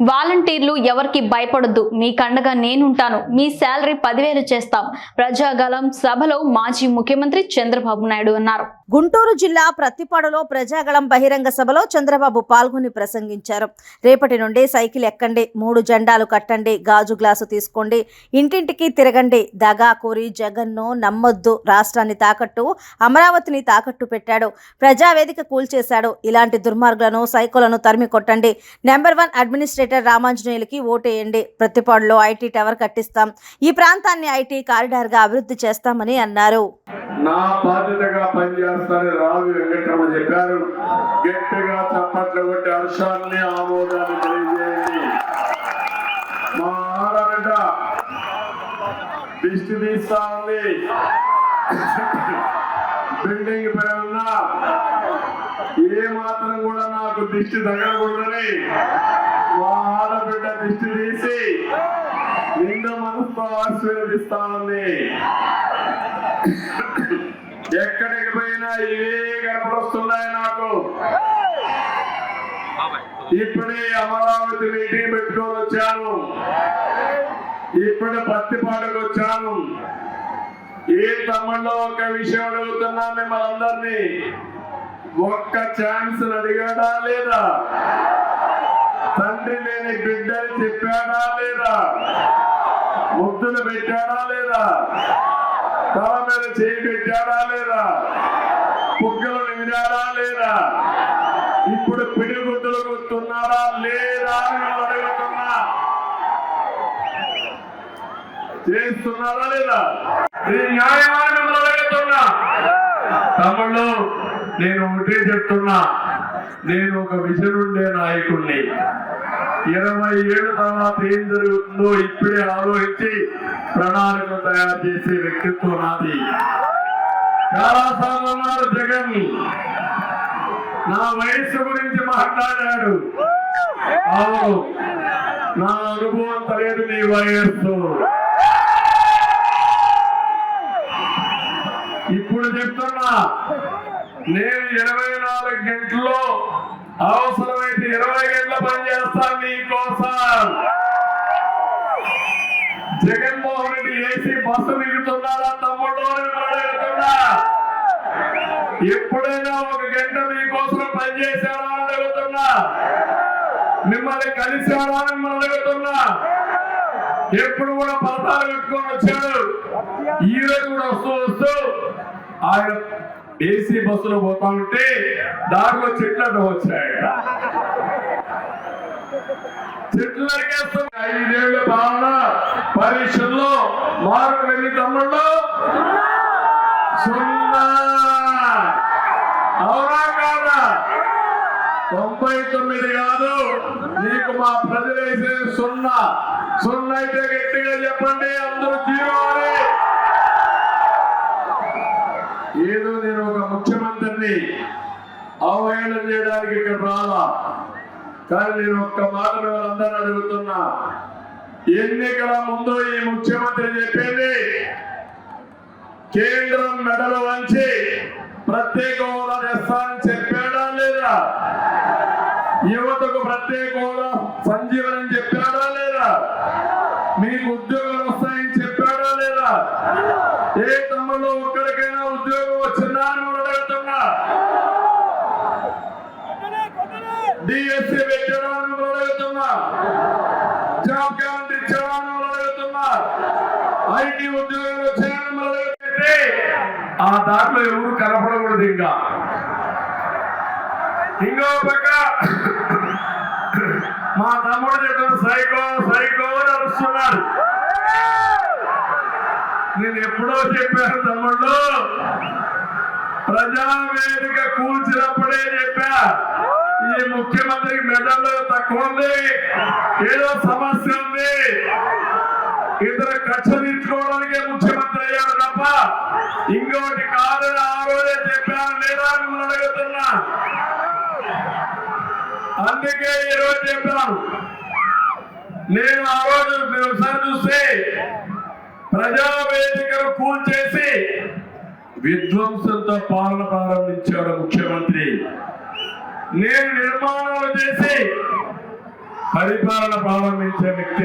వాలంటీర్లు ఎవరికి భయపడొద్దు. మీ కండగా నేనుంటాను. మీ శాలరీ పదివేలు చేస్తాం. ప్రజాగలం సభలో మాజీ ముఖ్యమంత్రి చంద్రబాబు నాయుడు అన్నారు. గుంటూరు జిల్లా ప్రత్తిపాడులో ప్రజాగళం బహిరంగ సభలో చంద్రబాబు పాల్గొని ప్రసంగించారు. రేపటి నుండి సైకిల్ ఎక్కండి. మూడు జెండాలు కట్టండి. గాజు గ్లాసు తీసుకోండి. ఇంటింటికి తిరగండి. దగాకోరి జగన్ను నమ్మొద్దు. రాష్ట్రాన్ని తాకట్టు అమరావతిని తాకట్టు పెట్టాడు. ప్రజావేదిక కూల్చేశాడు. ఇలాంటి దుర్మార్గులను సైకోలను తరిమి కొట్టండి. నెంబర్ వన్ అడ్మినిస్ట్రేటర్ రామాంజనేయులకి ఓటేయండి. ప్రతిపాడులో ఐటీ టవర్ కట్టిస్తాం. ఈ ప్రాంతాన్ని ఐటీ కారిడార్గా అభివృద్ధి చేస్తామని అన్నారు. నా బాధ్యతగా పనిచేస్తారని రావి వెంకటరమణ చెప్పారు. గట్టిగా చప్పట్లు కొట్టి హర్షాన్ని ఆమోదాన్ని తెలియజేయండి. మా ఆడబిడ్డ దిష్టి తీస్తా ఉంది బిల్డింగ్ పై ఉన్న ఏ మాత్రం కూడా నాకు దిష్టి తగలకూడదని ఆడబిడ్డ దిష్టి తీసి నిండు మనసుతో ఆశీర్వదిస్తానని ఎక్కడికి పోయినా ఇవే గడపడుస్తున్నాయి నాకు. ఇప్పుడే అమరావతి మీటింగ్ పెట్టుకొని వచ్చాను. ఇప్పుడు పత్తిపాడుకు వచ్చాను. ఏ తమ్ముళ్ళో ఒక విషయం అడుగుతున్నా మిమ్మల్ని అందరినీ. ఒక్క ఛాన్స్ అడిగాడా లేదా? తండ్రి లేని బిడ్డని చెప్పాడా లేదా? ముద్దులు పెట్టాడా లేదా? తల మీద చేయి పెట్టాడా లేదా? కుక్కలు వినాడా లేదా? ఇప్పుడు పిడిగుద్దులు గుర్తున్నారా లేదా అని అడుగుతున్నా. చేస్తున్నారా లేదా? ఇది న్యాయమని అడుగుతున్నా. తమ్ముళ్ళు నేను ఒకటే చెప్తున్నా నేను ఒక విజన్ ఉండే నాయకుడిని ఇరవై ఏళ్ళ తర్వాత ఏం జరుగుతుందో ఇప్పుడే ఆలోచించి ప్రణాళిక తయారు చేసే వ్యక్తిత్వం నాది. చాలా అన్నారు జగన్. నా వయస్సు గురించి మాట్లాడాడు. అవును నా అనుభవం తెలియదు నీ వయస్సు. ఇప్పుడు చెప్తున్నా నేను ఇరవై నాలుగు గంటల్లో అవసరమైతే ఇరవై గంటల పని చేస్తాను నీకోసం. జగన్మోహన్ రెడ్డి ఏసీ బస్సు దిగుతున్నాడా? తమ్ముడు ఎప్పుడైనా ఒక గంట మీకోసం పనిచేశాడా అని అడుగుతున్నా. మిమ్మల్ని కలిశాడా అని మిమ్మల్ని అడుగుతున్నా. ఎప్పుడు కూడా పథకాలు పెట్టుకొని వచ్చాడు. ఈ రోజు కూడా వస్తూ వస్తూ ఆయన ఏసీ బస్సులో పోతా ఉంటే దారిలో చెట్లు వచ్చాయట చెట్లు నరికేస్తున్నా ఐదేళ్ళ పాలన పరీక్షల్లో మార్కులు ఎన్ని తమ్ముళ్ళు? సున్నా. అవునా కాదా? తొంభై తొమ్మిది కాదు. నీకు మా ప్రజలు వేసే సున్నా. సున్నా అయితే గట్టిగా చెప్పండి అందరూ జీరో అని ముఖ్యమంత్రిని అవహేళన చేయడానికి ఇక్కడ రాలా. కానీ నేను ఒక్క మాట అందరూ అడుగుతున్నా. ఎన్నికల ముందు ఈ ముఖ్యమంత్రి చెప్పింది కేంద్రం మెడలు వంచి ప్రత్యేక హోదా తెస్తానని చెప్పాడా లేదా? యువతకు ప్రత్యేక హోదా సంజీవనం చెప్పాడా లేదా? మీకు ఉద్యోగాలు వస్తాయని చెప్పాడా లేదా? ఏ తమ్ముడు ఒక్కడికైనా ఉద్యోగం వచ్చిందా అని మనం అడుగుతున్నా డిఎస్సి పెట్టాడా అని అడుగుతున్నా. జాబ్ గ్యారంటీ ఇచ్చాడా అని అడుగుతున్నా. ఐటీ ఉద్యోగాలు వచ్చాయని అడుగుతుంటే ఆ దాంట్లో ఎవరు కనపడకూడదు ఇంకా. ఇంకో పక్క మా తమ్ముడు చెప్పిన సైకో సైకో అని అరుస్తున్నారు నేను ఎప్పుడో చెప్పాను తమ్ముళ్ళు ప్రజావేదిక కూల్చినప్పుడే చెప్పా. ఈ ముఖ్యమంత్రికి మెడల్లో తక్కువ ఉంది ఏదో సమస్య ఉంది. ఇతర కక్ష తీర్చుకోవడానికే ముఖ్యమంత్రి అయ్యారు తప్ప ఇంకోటి కాదని ఆ రోజే చెప్పారు లేదా మిమ్మల్ని అడుగుతున్నా. అందుకే ఈ రోజు చెప్పాను. నేను ఆ రోజు ఒకసారి చూస్తే ప్రజావేదికను కూల్చేసి విధ్వంసంతో పాలన ప్రారంభించాడు ముఖ్యమంత్రి. నేను నిర్మాణాలు చేసి పరిపాలన ప్రారంభించే వ్యక్తి